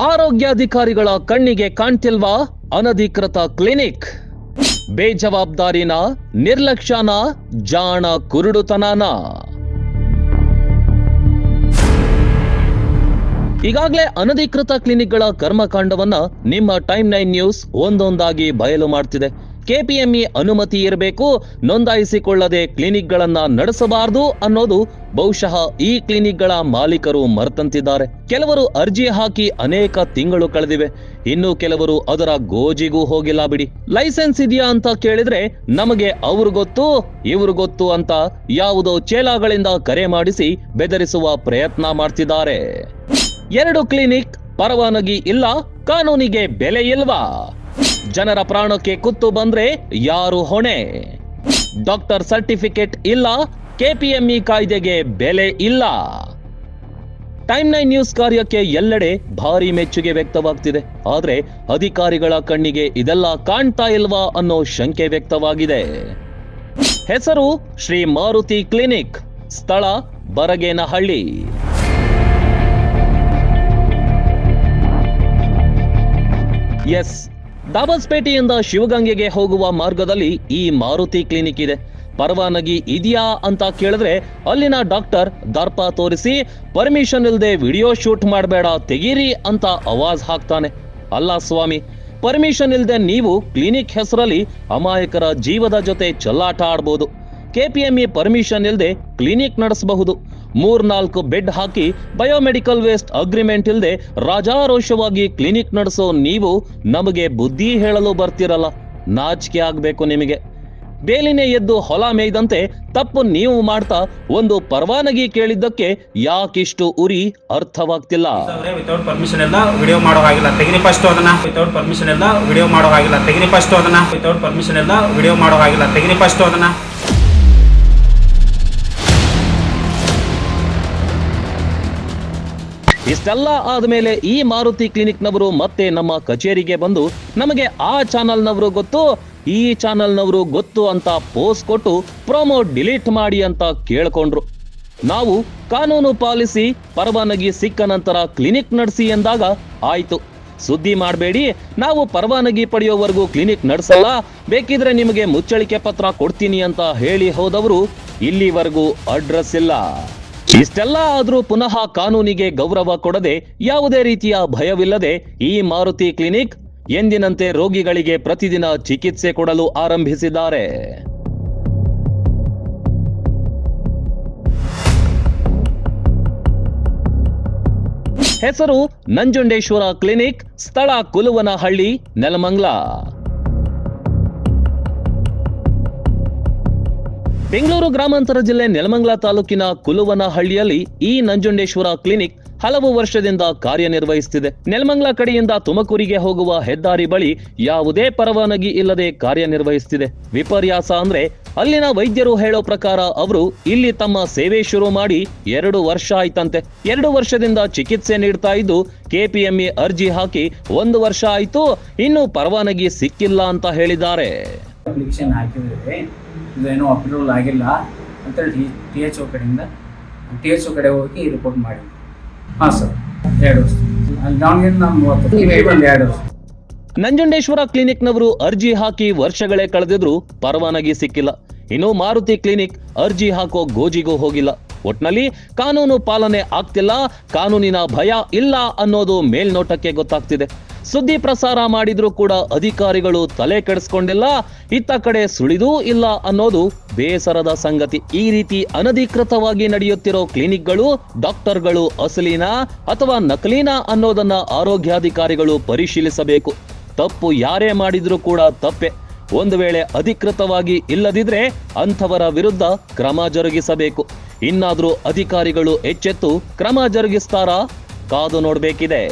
ಆರೋಗ್ಯಾಧಿಕಾರಿಗಳ ಕಣ್ಣಿಗೆ ಕಾಣ್ತಿಲ್ವಾ? ಅನಧಿಕೃತ ಕ್ಲಿನಿಕ್. ಬೇಜವಾಬ್ದಾರಿನ, ನಿರ್ಲಕ್ಷ್ಯನ, ಜಾಣ ಕುರುಡುತನನ. ಈಗಾಗಲೇ ಅನಧಿಕೃತ ಕ್ಲಿನಿಕ್ಗಳ ಕರ್ಮಕಾಂಡವನ್ನ ನಿಮ್ಮ ಟೈಮ್ ನೈನ್ ನ್ಯೂಸ್ ಒಂದೊಂದಾಗಿ ಬಯಲು ಮಾಡ್ತಿದೆ. ಕೆಪಿಎಂಇ ಅನುಮತಿ ಇರಬೇಕು, ನೋಂದಾಯಿಸಿಕೊಳ್ಳದೆ ಕ್ಲಿನಿಕ್ಗಳನ್ನ ನಡೆಸಬಾರದು ಅನ್ನೋದು ಬಹುಶಃ ಈ ಕ್ಲಿನಿಕ್ಗಳ ಮಾಲೀಕರು ಮರೆತಂತಿದ್ದಾರೆ. ಕೆಲವರು ಅರ್ಜಿ ಹಾಕಿ ಅನೇಕ ತಿಂಗಳು ಕಳೆದಿವೆ. ಇನ್ನು ಕೆಲವರು ಅದರ ಗೋಜಿಗೂ ಹೋಗಿಲ್ಲ ಬಿಡಿ. ಲೈಸೆನ್ಸ್ ಇದೆಯಾ ಅಂತ ಕೇಳಿದ್ರೆ ನಮಗೆ ಅವ್ರು ಗೊತ್ತು, ಇವ್ರು ಗೊತ್ತು ಅಂತ ಯಾವುದೋ ಚೇಲಾಗಳಿಂದ ಕರೆ ಮಾಡಿಸಿ ಬೆದರಿಸುವ ಪ್ರಯತ್ನ ಮಾಡ್ತಿದ್ದಾರೆ. ಎರಡು ಕ್ಲಿನಿಕ್ ಪರವಾನಗಿ ಇಲ್ಲ, ಕಾನೂನಿಗೆ ಬೆಲೆ ಇಲ್ವಾ? ಜನರ ಪ್ರಾಣಕ್ಕೆ ಕುತ್ತು ಬಂದ್ರೆ ಯಾರು ಹೊಣೆ? ಡಾಕ್ಟರ್ ಸರ್ಟಿಫಿಕೇಟ್ ಇಲ್ಲ, ಕೆಪಿಎಂಇ ಕಾಯ್ದೆಗೆ ಬೆಲೆ ಇಲ್ಲ. ಟೈಮ್ ನೈನ್ ನ್ಯೂಸ್ ಕಾರ್ಯಕ್ಕೆ ಎಲ್ಲೆಡೆ ಭಾರಿ ಮೆಚ್ಚುಗೆ ವ್ಯಕ್ತವಾಗ್ತಿದೆ. ಆದ್ರೆ ಅಧಿಕಾರಿಗಳ ಕಣ್ಣಿಗೆ ಇದೆಲ್ಲ ಕಾಣ್ತಾ ಇಲ್ವಾ ಅನ್ನೋ ಶಂಕೆ ವ್ಯಕ್ತವಾಗಿದೆ. ಹೆಸರು ಶ್ರೀ ಮಾರುತಿ ಕ್ಲಿನಿಕ್, ಸ್ಥಳ ಬರಗೇನಹಳ್ಳಿ. ಎಸ್ ದಾಬಸ್ಪೇಟೆಯಿಂದ ಶಿವಗಂಗೆಗೆ ಹೋಗುವ ಮಾರ್ಗದಲ್ಲಿ ಈ ಮಾರುತಿ ಕ್ಲಿನಿಕ್ ಇದೆ. ಪರವಾನಗಿ ಇದೆಯಾ ಅಂತ ಕೇಳಿದ್ರೆ ಅಲ್ಲಿನ ಡಾಕ್ಟರ್ ದರ್ಪ ತೋರಿಸಿ, ಪರ್ಮಿಷನ್ ಇಲ್ಲದೆ ವಿಡಿಯೋ ಶೂಟ್ ಮಾಡಬೇಡ, ತೆಗೀರಿ ಅಂತ ಅವಾಜ್ ಹಾಕ್ತಾನೆ. ಅಲ್ಲ ಸ್ವಾಮಿ, ಪರ್ಮಿಷನ್ ಇಲ್ಲದೆ ನೀವು ಕ್ಲಿನಿಕ್ ಹೆಸರಲ್ಲಿ ಅಮಾಯಕರ ಜೀವದ ಜೊತೆ ಚಲ್ಲಾಟ ಆಡ್ಬೋದು. ಕೆಪಿಎಂಇ ಪರ್ಮಿಷನ್ ಇಲ್ಲದೆ ಕ್ಲಿನಿಕ್ ನಡೆಸಬಹುದು. ಮೂರ್ನಾಲ್ಕು ಬೆಡ್ ಹಾಕಿ ಬಯೋಮೆಡಿಕಲ್ ವೇಸ್ಟ್ ಅಗ್ರಿಮೆಂಟ್ ಇಲ್ಲದೆ ರಾಜಾರೋಷವಾಗಿ ಕ್ಲಿನಿಕ್ ನಡೆಸೋ ನೀವು ನಮಗೆ ಬುದ್ಧಿ ಹೇಳಲು ಬರ್ತಿರಲ್ಲ. ನಾಚಿಕೆ ಆಗ್ಬೇಕು ನಿಮಗೆ. ಬೇಲಿನೇ ಎದ್ದು ಹೊಲ ಮೇಯ್ದಂತೆ ತಪ್ಪು ನೀವು ಮಾಡ್ತಾ ಒಂದು ಪರವಾನಗಿ ಕೇಳಿದ್ದಕ್ಕೆ ಯಾಕಿಷ್ಟು ಉರಿ ಅರ್ಥವಾಗ್ತಿಲ್ಲ. ವಿತೌಟ್ ಪರ್ಮಿಷನ್ ಎಲ್ಲ ವಿಡಿಯೋ ಮಾಡೋ ಹಾಗಿಲ್ಲ ತೆಗಿರಿ ಫಸ್ಟ್ ಅದನ್ನ. ವಿತೌಟ್ ಪರ್ಮಿಷನ್ ಎಲ್ಲ ವಿಡಿಯೋ ಮಾಡೋ ಹಾಗಿಲ್ಲ ತೆಗಿರಿ ಫಸ್ಟ್ ಅದನ್ನ. ವಿತೌಟ್ ಪರ್ಮಿಷನ್ ಎಲ್ಲ ವಿಡಿಯೋ ಮಾಡೋ ಹಾಗಿಲ್ಲ ತೆಗಿರಿ ಫಸ್ಟ್ ಅದನ್ನ. ಇಷ್ಟೆಲ್ಲ ಆದಮೇಲೆ ಈ ಮಾರುತಿ ಕ್ಲಿನಿಕ್ನವರು ಮತ್ತೆ ನಮ್ಮ ಕಚೇರಿಗೆ ಬಂದು ನಮಗೆ ಆ ಚಾನಲ್ನವರು ಗೊತ್ತು, ಈ ಚಾನಲ್ನವರು ಗೊತ್ತು ಅಂತ ಪೋಸ್ಟ್ ಕೊಟ್ಟು ಪ್ರೊಮೋ ಡಿಲೀಟ್ ಮಾಡಿ ಅಂತ ಕೇಳ್ಕೊಂಡ್ರು. ನಾವು ಕಾನೂನು ಪಾಲಿಸಿ ಪರವಾನಗಿ ಸಿಕ್ಕ ನಂತರ ಕ್ಲಿನಿಕ್ ನಡೆಸಿ ಎಂದಾಗ ಆಯ್ತು. ಸುದ್ದಿ ಮಾಡಬೇಡಿ, ನಾವು ಪರವಾನಗಿ ಪಡೆಯೋವರೆಗೂ ಕ್ಲಿನಿಕ್ ನಡೆಸಲ್ಲ, ಬೇಕಿದ್ರೆ ನಿಮಗೆ ಮುಚ್ಚಳಿಕೆ ಪತ್ರ ಕೊಡ್ತೀನಿ ಅಂತ ಹೇಳಿ ಹೋದವರು ಇಲ್ಲಿವರೆಗೂ ಅಡ್ರೆಸ್ ಇಲ್ಲ. ಇಷ್ಟೆಲ್ಲ ಆದರೂ ಪುನಃ ಕಾನೂನಿಗೆ ಗೌರವ ಕೊಡದೆ ಯಾವುದೇ ರೀತಿಯ ಭಯವಿಲ್ಲದೆ ಈ ಮಾರುತಿ ಕ್ಲಿನಿಕ್ ಎಂದಿನಂತೆ ರೋಗಿಗಳಿಗೆ ಪ್ರತಿದಿನ ಚಿಕಿತ್ಸೆ ಕೊಡಲು ಆರಂಭಿಸಿದ್ದಾರೆ. ಹೆಸರು ನಂಜುಂಡೇಶ್ವರ ಕ್ಲಿನಿಕ್, ಸ್ಥಳ ಕುಲುವನಹಳ್ಳಿ, ನೆಲಮಂಗ್ಲ. ಬೆಂಗಳೂರು ಗ್ರಾಮಾಂತರ ಜಿಲ್ಲೆ ನೆಲಮಂಗಲ ತಾಲೂಕಿನ ಕುಲುವನಹಳ್ಳಿಯಲ್ಲಿ ಈ ನಂಜುಂಡೇಶ್ವರ ಕ್ಲಿನಿಕ್ ಹಲವು ವರ್ಷದಿಂದ ಕಾರ್ಯನಿರ್ವಹಿಸುತ್ತಿದೆ. ನೆಲಮಂಗಲ ಕಡೆಯಿಂದ ತುಮಕೂರಿಗೆ ಹೋಗುವ ಹೆದ್ದಾರಿ ಬಳಿ ಯಾವುದೇ ಪರವಾನಗಿ ಇಲ್ಲದೆ ಕಾರ್ಯನಿರ್ವಹಿಸುತ್ತಿದೆ. ವಿಪರ್ಯಾಸ ಅಂದ್ರೆ ಅಲ್ಲಿನ ವೈದ್ಯರು ಹೇಳೋ ಪ್ರಕಾರ ಅವರು ಇಲ್ಲಿ ತಮ್ಮ ಸೇವೆ ಶುರು ಮಾಡಿ ಎರಡು ವರ್ಷ ಆಯ್ತಂತೆ. ಎರಡು ವರ್ಷದಿಂದ ಚಿಕಿತ್ಸೆ ನೀಡ್ತಾ ಇದ್ದು ಕೆಪಿಎಂಇ ಅರ್ಜಿ ಹಾಕಿ ಒಂದು ವರ್ಷ ಆಯ್ತು, ಇನ್ನೂ ಪರವಾನಗಿ ಸಿಕ್ಕಿಲ್ಲ ಅಂತ ಹೇಳಿದ್ದಾರೆ. ಅಪ್ಲಿಕೇಶನ್ ಹಾಕಿದ್ರೆ ಇದೇನೋ ಅಪ್ರೂವಲ್ ಆಗಿಲ್ಲ ಅಂತೇಳಿ ಟಿ ಎಚ್ ಒ ಕಡೆಯಿಂದ ಟಿ ಎಚ್ ಒ ಕಡೆ ಹೋಗಿ ರಿಪೋರ್ಟ್ ಮಾಡಿ ಹಾಂ ಸರ್ ಎರಡು ವರ್ಷ. ಅಲ್ಲಿ ದಾವಣಗೆರೆ ನಾನು ಒಂದು ಎರಡು ವರ್ಷ. ನಂಜುಂಡೇಶ್ವರ ಕ್ಲಿನಿಕ್ನವರು ಅರ್ಜಿ ಹಾಕಿ ವರ್ಷಗಳೇ ಕಳೆದಿದ್ರು ಪರವಾನಗಿ ಸಿಕ್ಕಿಲ್ಲ. ಇನ್ನು ಮಾರುತಿ ಕ್ಲಿನಿಕ್ ಅರ್ಜಿ ಹಾಕೋ ಗೋಜಿಗೂ ಹೋಗಿಲ್ಲ. ಒಟ್ನಲ್ಲಿ ಕಾನೂನು ಪಾಲನೆ ಆಗ್ತಿಲ್ಲ ಕಾನೂನಿನ ಭಯ ಇಲ್ಲ ಅನ್ನೋದು ಮೇಲ್ನೋಟಕ್ಕೆ ಗೊತ್ತಾಗ್ತಿದೆ. ಸುದ್ದಿ ಪ್ರಸಾರ ಮಾಡಿದ್ರೂ ಕೂಡ ಅಧಿಕಾರಿಗಳು ತಲೆ ಕೆಡಿಸ್ಕೊಂಡಿಲ್ಲ, ಇತ್ತ ಕಡೆ ಸುಳಿದೂ ಇಲ್ಲ ಅನ್ನೋದು ಬೇಸರದ ಸಂಗತಿ. ಈ ರೀತಿ ಅನಧಿಕೃತವಾಗಿ ನಡೆಯುತ್ತಿರೋ ಕ್ಲಿನಿಕ್ಗಳು, ಡಾಕ್ಟರ್ಗಳು ಅಸಲೀನಾ ಅಥವಾ ನಕಲೀನಾ ಅನ್ನೋದನ್ನ ಆರೋಗ್ಯಾಧಿಕಾರಿಗಳು ಪರಿಶೀಲಿಸಬೇಕು. ತಪ್ಪು ಯಾರೇ ಮಾಡಿದ್ರೂ ಕೂಡ ತಪ್ಪೆ. ಒಂದು ವೇಳೆ ಅಧಿಕೃತವಾಗಿ ಇಲ್ಲದಿದ್ರೆ ಅಂಥವರ ವಿರುದ್ಧ ಕ್ರಮ ಜರುಗಿಸಬೇಕು. ಇನ್ನಾದರೂ ಅಧಿಕಾರಿಗಳು ಎಚ್ಚೆತ್ತು ಕ್ರಮ ಜರುಗಿಸ್ತಾರಾ? ಕಾದು ನೋಡ್ಬೇಕಿದೆ.